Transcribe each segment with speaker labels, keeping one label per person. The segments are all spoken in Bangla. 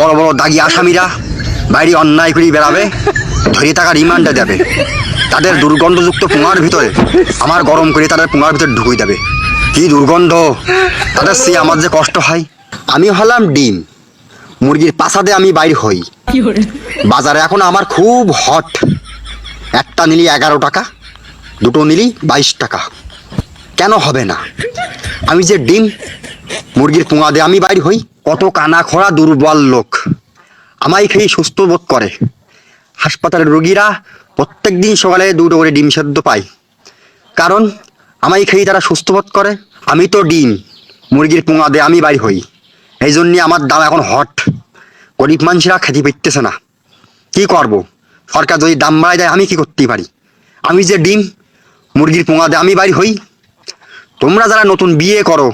Speaker 1: বড় বড় দাগি আসামিরা বাইরে অন্যায় করে বেড়াবে ধরে থাকা রিমান্ডে দেবে। তাদের দুর্গন্ধযুক্ত পুঙার ভিতরে আমার গরম করে তাদের পুঙার ভিতরে ঢুকিয়ে দেবে। কি দুর্গন্ধ? তাদের সে আমার যে কষ্ট হয়। আমি হলাম ডিম। মুরগির পাছাতে আমি বাইর হই। বাজারে এখন আমার খুব হট। একটা নিলি এগারো টাকা দুটো নিলি বাইশ টাকা। কেন হবে না? আমি যে ডিম মুরগির পোঙা দিয়ে আমি বাইর হই। কত কানা খোড়া দুর্বল লোক। আমায় খেয়ে সুস্থ বোধ করে। হাসপাতালের রোগীরা প্রত্যেক দিন সকালে দুটো করে ডিম সেদ্ধ পায়। কারণ, আমায় খেয়ে তারা সুস্থ বোধ করে, আমি তো ডিম। মুরগির পোঙা দিয়ে আমি বাইর হই। এই জন্যে আমার দাম এখন হট। গরিব মানুষরা খেতে পেতেছে না। কি করব? সরকার যদি দাম বাড়ায় দেয়, আমি কি করতে পারি? আমি যে ডিম, মুরগির পোঙা দিয়ে আমি বাড়ি হই। তোমরা যারা নতুন বিয়ে করো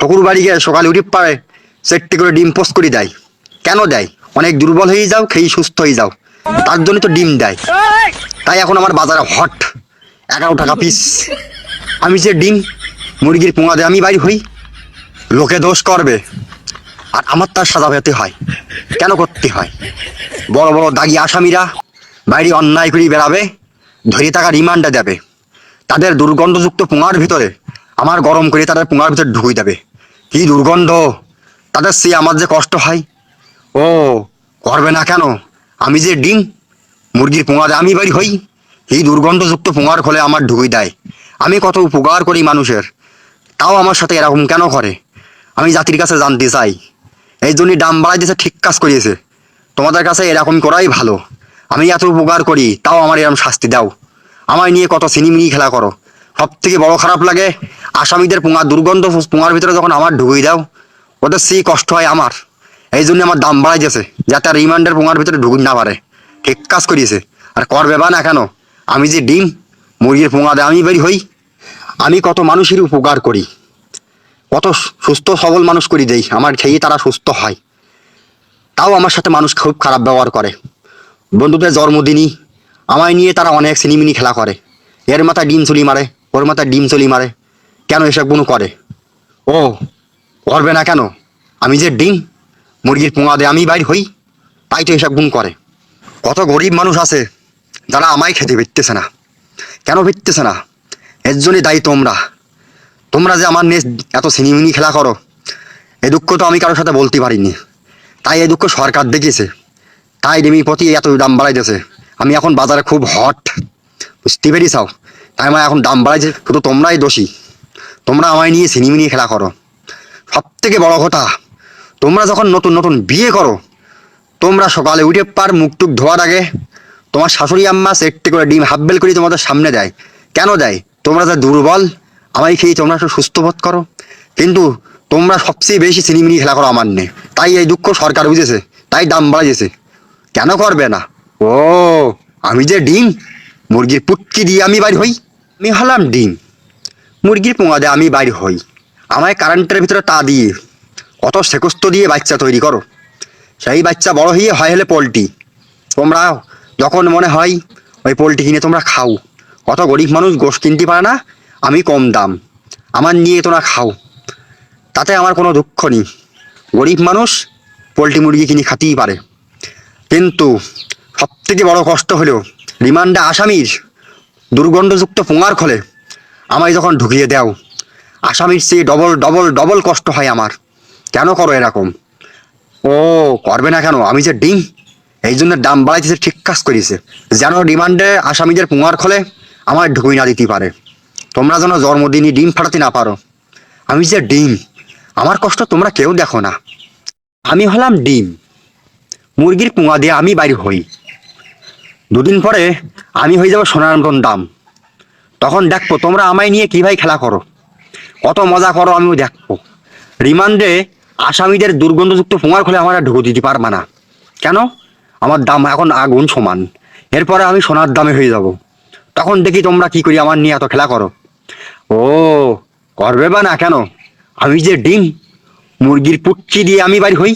Speaker 1: শ্বশুর বাড়ি গিয়ে সকালে উঠে পারে সেটটি করে ডিম পোস্ট করে দেয়। কেন দেয়? অনেক দুর্বল হয়ে যাও খেয়ে সুস্থ হয়ে যাও। তার জন্য তো ডিম দেয়। তাই এখন আমার বাজারে হট এগারো টাকা পিস আমি যে ডিম মুরগির পোঙা দেয় আমি বাড়ি হই, লোকে দোষ করবে। আর আমার তার সাজা পেতে হয়। কেন করতে হয়? বড় বড় দাগি আসামিরা বাইরে অন্যায় করে বেড়াবে ধরে থাকা রিমান্ডে দেবে। তাদের দুর্গন্ধযুক্ত পোঙার ভিতরে আমার গরম করে তাদের পোঙার ভিতরে ঢুকিয়ে দেবে। কি দুর্গন্ধ! তাদের সে আমার যে কষ্ট হয়। ও, করবে না কেন? আমি যে ডিম, মুরগির পোঙা দিয়ে আমি বাড়ি হই। এই দুর্গন্ধযুক্ত পোঙার খোলে আমার ঢুকুই দেয়। আমি কত উপকার করি মানুষের। তাও আমার সাথে এরকম কেন করে? আমি জাতির কাছে জানতে চাই। এই জন্যই দাম বাড়াই দিয়েছে, ঠিক কাজ করিয়েছে। তোমাদের কাছে এরকম করাই ভালো। আমি এত উপকার করি, তাও আমার এরকম শাস্তি দাও। আমায় নিয়ে কত সিনিমিনি খেলা করো। সব থেকে বড় খারাপ লাগে, আসামিদের পোঙা, দুর্গন্ধ পোঙার ভিতরে যখন আমার ঢুকিয়ে দাও ওদের সেই কষ্ট হয় আমার। এই জন্য আমার দাম বাড়াই দিয়েছে যাতে আর রিমান্ডের পোঙার ভিতরে ঢুকুন না পারে। ঠিক কাজ করিয়েছে। আর করবে বা না কেন? আমি যে ডিম, মুরগির পোঙা দেয় আমি বেরি হই। আমি কত মানুষের উপকার করি। কত সুস্থ সবল মানুষ করি দেই। আমার খেয়ে তারা সুস্থ হয়। তাও আমার সাথে মানুষ খুব খারাপ ব্যবহার করে। বন্ধুদের জন্মদিনই আমায় নিয়ে তারা অনেক সিনিমিনি খেলা করে। এর মাথায় ডিম চলি মারে, ওর মাথায় ডিম চলি মারে। কেন এসবগুলো করে? ও করবে না কেন? আমি যে ডিম, মুরগির পোঙা দিয়ে আমি বাইর হই, তাই তো এসব গুণ করে। কত গরিব মানুষ আছে, যারা আমায় খেতে পেতেছে না। কেন পেতেছে না? এর জন্যই দায়ী তোমরা। তোমরা যে আমার নেস এত সিনিমিনি খেলা করো, এ দুঃখ তো আমি কারোর সাথে বলতে পারিনি। তাই এই দুঃখ সরকার দেখিয়েছে। তাই ডিমি প্রতি এত দাম বাড়াইতেছে। আমি এখন বাজারে খুব হট। বুঝতে পেরেছাও তাই আমার এখন দাম বাড়াইছে, শুধু তোমরাই দোষী। তোমরা আমায় নিয়ে সিনিমিনি খেলা করো। সব থেকে বড় কথা, তোমরা যখন নতুন নতুন বিয়ে করো, তোমরা সকালে উঠে পার মুখ টুক ধোয়ার আগে তোমার শাশুড়ি আম্মা সেটটি করে ডিম হাফবেল করে তোমাদের সামনে দেয়। কেন দেয়? তোমরা যা দুর্বল, আমায় খেয়ে তোমরা একটু সুস্থ বোধ করো। কিন্তু তোমরা সবচেয়ে বেশি সিনিমিনি খেলা করো আমার নেই তাই এই দুঃখ সরকার বুঝেছে, তাই দাম বাড়াইছে। কেন করবে না? ও, আমি যে ডিম, মুরগির পুটকি দিয়ে আমি বাড়ি হই? আমি হলাম ডিম, মুরগির পোঙা দিয়ে আমি বাড়ি হই। আমায় কারেন্টের ভিতরে তা দিয়ে কত সেকস্ত দিয়ে বাচ্চা তৈরি করো। সেই বাচ্চা বড় হয়ে হয় হলে পোলট্রি। তোমরা যখন মনে হয় ওই পোলট্রি কিনে তোমরা খাও, কত গরিব মানুষ গোশ কিনতে পারে না, আমি কম দাম, আমার নিয়ে তোমরা খাও। তাতে আমার কোনো দুঃখ নেই। গরিব মানুষ পোলট্রি মুরগি কিনে খাতেই পারে। কিন্তু সবথেকে বড় কষ্ট হলো রিমান্ডে আসামির দুর্গন্ধযুক্ত পোঙার খোলে আমায় যখন ঢুকিয়ে দাও আসামির চেয়ে ডবল ডবল ডবল কষ্ট হয় আমার। কেন করো এরকম? ও, করবে না কেন? আমি যে ডিম, এই জন্য দাম বাড়াইতেছে, ঠিক কাজ করিয়েছে যেন ডিমান্ডে আসামিদের পুঙার খোলে আমার ঢুকুই না দিতে পারে। তোমরা যেন জন্মদিনই ডিম ফাটাতে না পারো। আমি যে ডিম, আমার কষ্ট তোমরা কেউ দেখো না। আমি হলাম ডিম। মুরগির পুঙা দিয়ে আমি বাইরে হই। দুদিন পরে আমি হয়ে যাব সোনার মতন দাম। তখন দেখব তোমরা আমায় নিয়ে কীভাবে খেলা করো। কত মজা করো আমিও দেখব। রিমান্ডে আসামিদের দুর্গন্ধযুক্ত পোঙার খুলে আমার ঢুকো দিতে পারবা না। কেন? আমার দাম এখন আগুন সমান। এরপরে আমি সোনার দামে হয়ে যাব। তখন দেখি তোমরা কি করি আমার নিয়ে এত খেলা করো। ও, করবে বা না কেন? আমি যে ডিম, মুরগির পুটকি দিয়ে আমি বাড়ি হই?